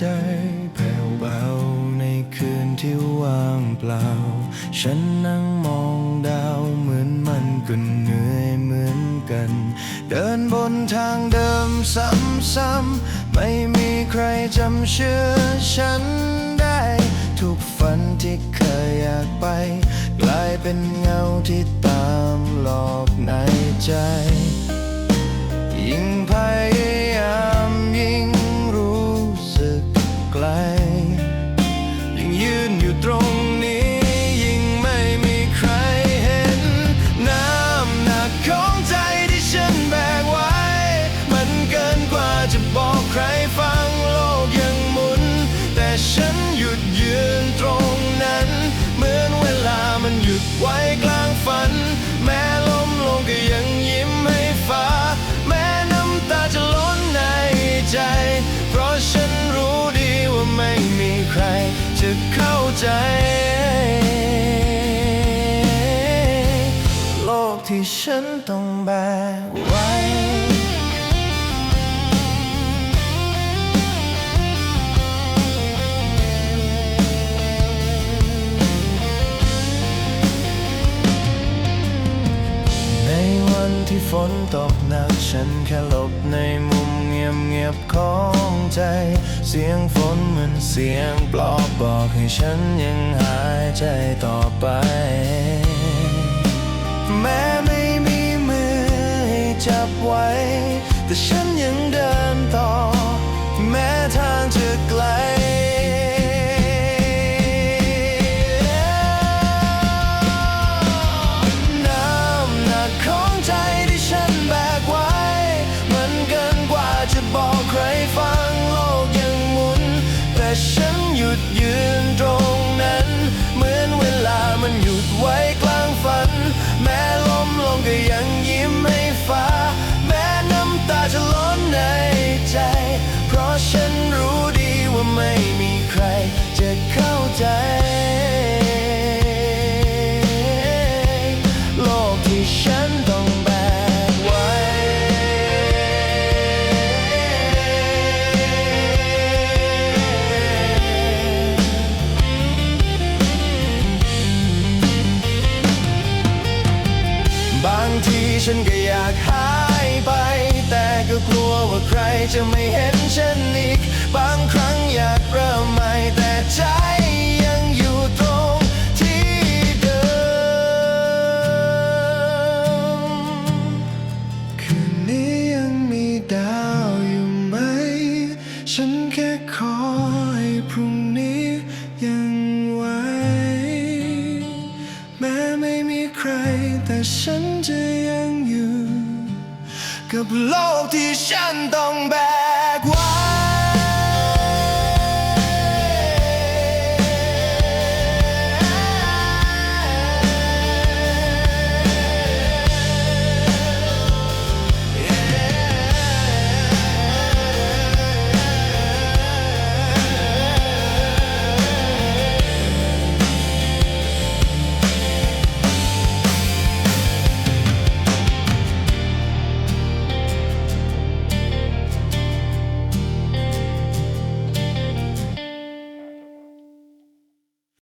จแผ่วเบาในคืนที่ว่างเปล่า ฉันนั่งมองดาวเหมือนมันก็เหนื่อยเหมือนกัน เดินบนทางเดิมซ้ำๆไม่มีใครจำชื่อฉันได้ ทุกฝันที่เคยอยากไป กลายเป็นเงาที่ตามหลอกในใจ ยิ่ง ที่ฉันต้องแบกไว้ ในวันที่ฝนตกหนักฉันแค่หลบในมุมเงียบเงียบของใจ เสียงฝนเหมือนเสียงปลอบบอกให้ฉันยังหายใจต่อไปแม้ จับไว้ แต่ฉันยังเดินต่อ แม้ทางจะไกล บางทีฉันก็อยากหายไป แต่ก็กลัวว่าใครจะไม่เห็นฉันอีก บางครั้งอยากเริ่มใหม่แต่ใจยังอยู่ตรงที่เดิม คืนนี้ยังมีดาวอยู่ไหม ฉันแค่ขอให้พรุ่งนี้ยังไหวแม้ไม่มีใครแต่ฉัน จะยังอยู่กั